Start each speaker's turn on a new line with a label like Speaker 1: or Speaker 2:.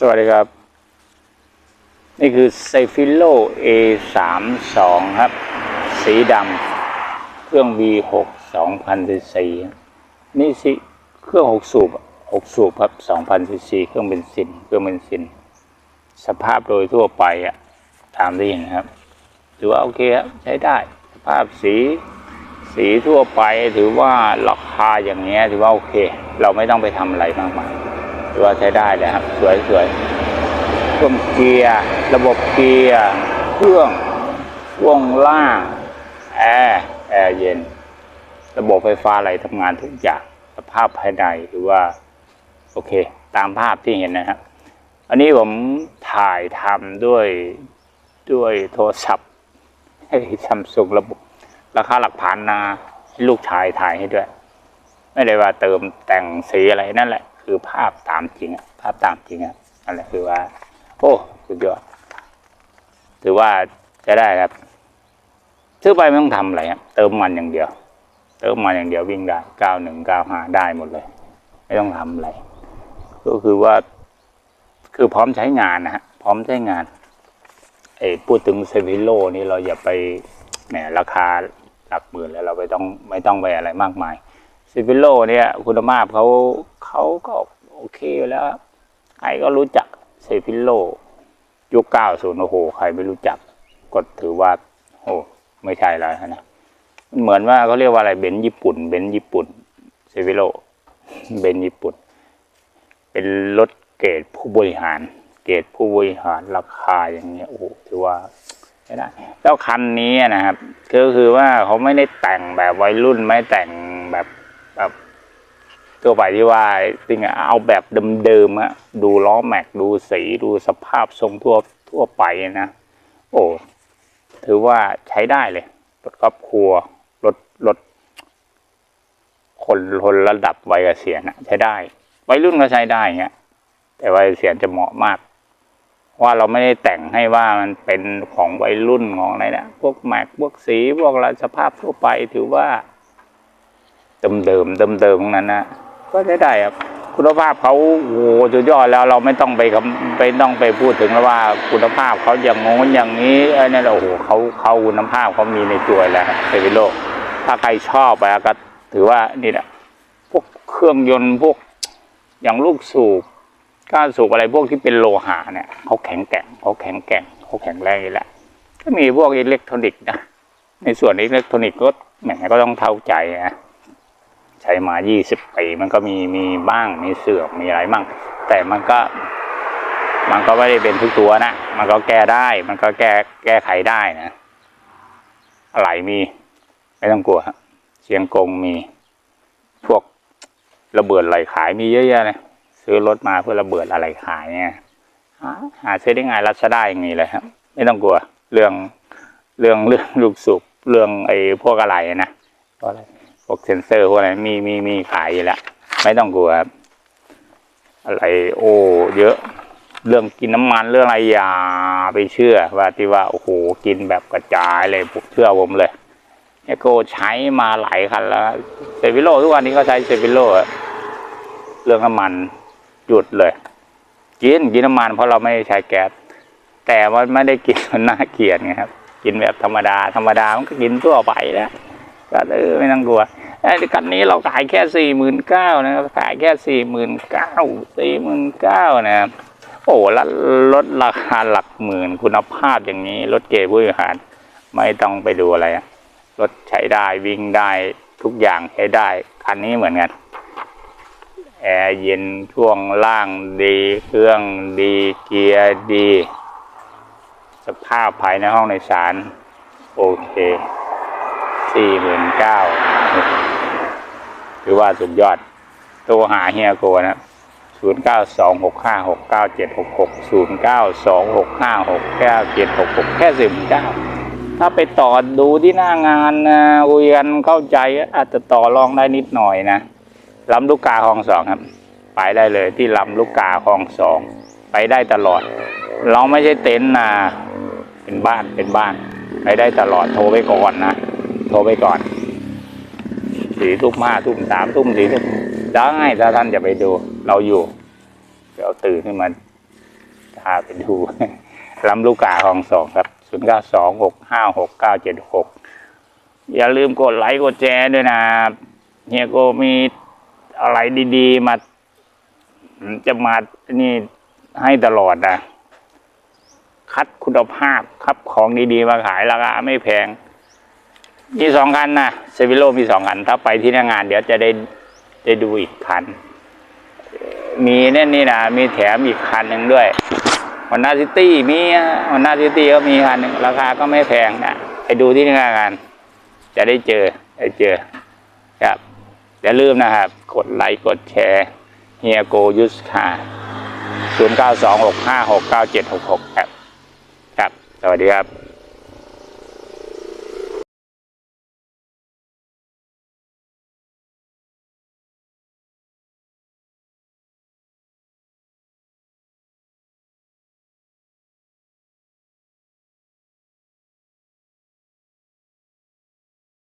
Speaker 1: สวัสดีครับ นี่คือไซฟิโล A32 ครับ สีดำเครื่อง V6 2000 cc นี่สิเครื่อง 6 สูบ 6 สูบครับ2000 cc เครื่องเบนซินเครื่องเบนซิน สภาพโดยทั่วไปอะตามที่เห็นครับถือว่าโอเคครับใช้ได้ สภาพสีสีทั่วไปถือว่าราคาอย่างเงี้ยถือว่าโอเค เราไม่ต้องไปทำอะไรมากมาย ถือว่าใช้ได้เลยครับ สวยสวยเครื่องเกียร์ระบบเกียร์เครื่องช่วงล่างแอร์แอร์เย็น ระบบไฟฟ้าอะไรทำงานทุกอย่างสภาพภายในถือว่าโอเค ตามภาพที่เห็นนะครับ อันนี้ผมถ่ายทำด้วยด้วยโทรศัพท์ให้ซัมซุงระบบ ราคาหลักพันนะลูกชายถ่ายให้ด้วย ไม่ได้ว่าเติมแต่งสีอะไรนั่นแหละ คือภาพตามจริงอะภาพตามจริงอะนั่นแหละคือว่า โอ้สุดยอดถือว่าจะได้ครับซื้อไปไม่ต้องทำอะไรครับเติมมันอย่างเดียว เติมมันอย่างเดียววิ่งได้เก้าหนึ่งเก้าห้าได้หมดเลย ไม่ต้องทำอะไร ก็คือว่า คือพร้อมใช้งานนะฮะพร้อมใช้งานเออพูดถึงเซฟิโลนี่เราอย่าไปแหมราคาหลักหมื่นแล้วเราไม่ต้องไม่ต้องไปอะไรมากมาย ซฟิโลเนี่ยคุณภาพเขาเขาก็โอเคแล้วใครก็รู้จักเซฟิโลยุคเก้าศูนย์โอ้โหใครไม่รู้จักก็ถือว่า โอ้ไม่ใช่แล้วนะมันเหมือนว่าเขาเรียกว่าอะไรเบนซ์ญี่ปุ่น เบนซ์ญี่ปุ่นเซฟิโลเบนซ์ญี่ปุ่น เป็นรถเกรดผู้บริหาร เกรดผู้บริหารราคาอย่างเงี้ยโอ้โหถือว่าใช้ได้แล้วคันนี้นะครับก็คือว่าเขาไม่ได้แต่งแบบวัยรุ่นไม่แต่งแบบ แบบตัวไปที่ว่าจริงเอาแบบเดิมๆอะดูล้อแม็กดูสีดูสภาพทรงทั่วทั่วไปนะ โอ้ถือว่าใช้ได้เลยรถครอบครัวรถรถคนคนระดับวัยเกษียณอะใช้ได้วัยรุ่นก็ใช้ได้เงี้ยแต่วัยเกษียณจะเหมาะมาก ว่าเราไม่ได้แต่งให้ว่ามันเป็นของวัยรุ่นของอะไรนะพวกแม็กพวกสีพวกอะไรสภาพทั่วไปถือว่า เดิมเดิมเดิมเดิมๆทั้งนั้นนะก็ใช้ได้ครับ คุณภาพเขาโอ้โหสุดยอดแล้วเราไม่ต้องไปไปต้องไปพูดถึงแล้วว่าคุณภาพเขาอย่างงนอย่างนี้ไอ้นี่นโอ้โหเขาเขาคุณภาพเขามีในตัวแล้วเซฟิโลถ้าใครชอบไปก็ถือว่านี่แหละพวกเครื่องยนต์พวกอย่างลูกสูบก้านสูบอะไรพวกที่เป็นโลหะเนี่ยเขาแข็งแกร่งเขาแข็งแกร่งเขาแข็งแรงอยู่แล้วก็มีพวกอิเล็กทรอนิกส์นะในส่วนอิเล็กทรอนิกส์ก็แหมก็ต้องเท่าใจนะ ใช้มา 20 ปีมันก็มีมีบ้างมีเสื่อมมีอะไรบ้าง แต่มันก็ มันก็ไม่ได้เป็นทุกตัวนะ มันก็แก้ได้ มันก็แก้แก้ไขได้นะอะไรมีไม่ต้องกลัวเชียงกงมีพวกระเบิดไหลขายมีเยอะแยะเลยซื้อรถมาเพื่อระเบิดอะไรขายเนี่ยหาซื้อได้ง่ายรัชได้อย่างนี้เลยครับ ไม่ต้องกลัว เรื่องเรื่องเรื่องลูกสูบเรื่องไอ้พวกอะไรนะอะไร พวกเซนเซอร์พวกอะไรมีมีมีขายอยู่แล้วไม่ต้องกลัวครับอะไรโอ้เยอะ เรื่องกินน้ำมันเรื่องอะไรอย่าไปเชื่อ ว่าที่ว่าโอ้โหกินแบบกระจายเลยผมเชื่อผมเลยเอโกใช้มาหลายคันแล้วเซฟิโลทุกวันนี้ก็ใช้เซฟิโลอะเรื่องน้ำมันหยุดเลย กินกินน้ำมันเพราะเราไม่ใช้แก๊สแต่ว่าไม่ได้กินมันน่าเกลียดไงครับ กินแบบธรรมดา ธรรมดามันก็กินทั่วไปแล้วก็เออไม่ต้องกลัว คันนี้เราขายแค่สี่หมื่นเก้านะครับ ขายแค่สี่หมื่นเก้าสี่หมื่นเก้านะครับ โอ้ลดลดราคาหลักหมื่นคุณภาพอย่างนี้รถเก๋ผู้บริหารไม่ต้องไปดูอะไรรถใช้ได้วิ่งได้ทุกอย่างใช้ได้คันนี้เหมือนกันแอร์เย็นช่วงล่างดี เครื่องดี เกียร์ดี สภาพภายในห้องในสาร โอเค สี่หมื่นเก้าถือว่าสุดยอดตัวหาเฮียโกนะศูนย์เก้าสองหกห้าหกเก้าเจ็ดหกหกศูนย์เก้าสองหกห้าหกเก้าเจ็ดหกหกแค่สิบเก้าถ้าไปต่อดูที่หน้างานนะคุยกันเข้าใจอาจจะต่อรองได้นิดหน่อยนะลำลูกกาคลองสองครับ ไปได้เลยที่ลำลูกกาคลองสอง ไปได้ตลอด เราไม่ใช่เต็นท์นะเป็นบ้านเป็นบ้าน ไปได้ตลอดโทรไปก่อนนะ โทรไปก่อนสี่ทุ่มห้าทุ่มสามทุ่มสี่ทุ่มได้ถ้าท่านจะไปดู เราอยู่ เดี๋ยวตื่นขึ้นมาพาไปดูลำลูกกาของสองครับศูนย์เก้าสองหกห้าหกเก้าเจ็ดหกอย่าลืมกดไลค์กดแชร์ด้วยนะเฮียโกมีอะไรดี ๆ มา จะมานี่ให้ตลอดนะ คัดคุณภาพครับของดี ๆ มาขายราคาไม่แพง มีสองคันนะเซวิโลมีสองคัน ถ้าไปที่หน้างาน เดี๋ยวจะได้ได้ดูอีกคัน มีเนี่ยนี่นะมีแถมอีกคันหนึ่งด้วยวันนาซิตี้มีวันนาซิตี้ก็มีคันหนึ่งราคาก็ไม่แพงนะไปดูที่หน้างาน จะได้เจอได้เจอครับอย่าลืมนะครับ กดไลค์กดแชร์เฮียโกยุสคาศูนย์เก้าสองหกห้าหกเก้าเจ็ดหกหกครับครับ สวัสดีครับ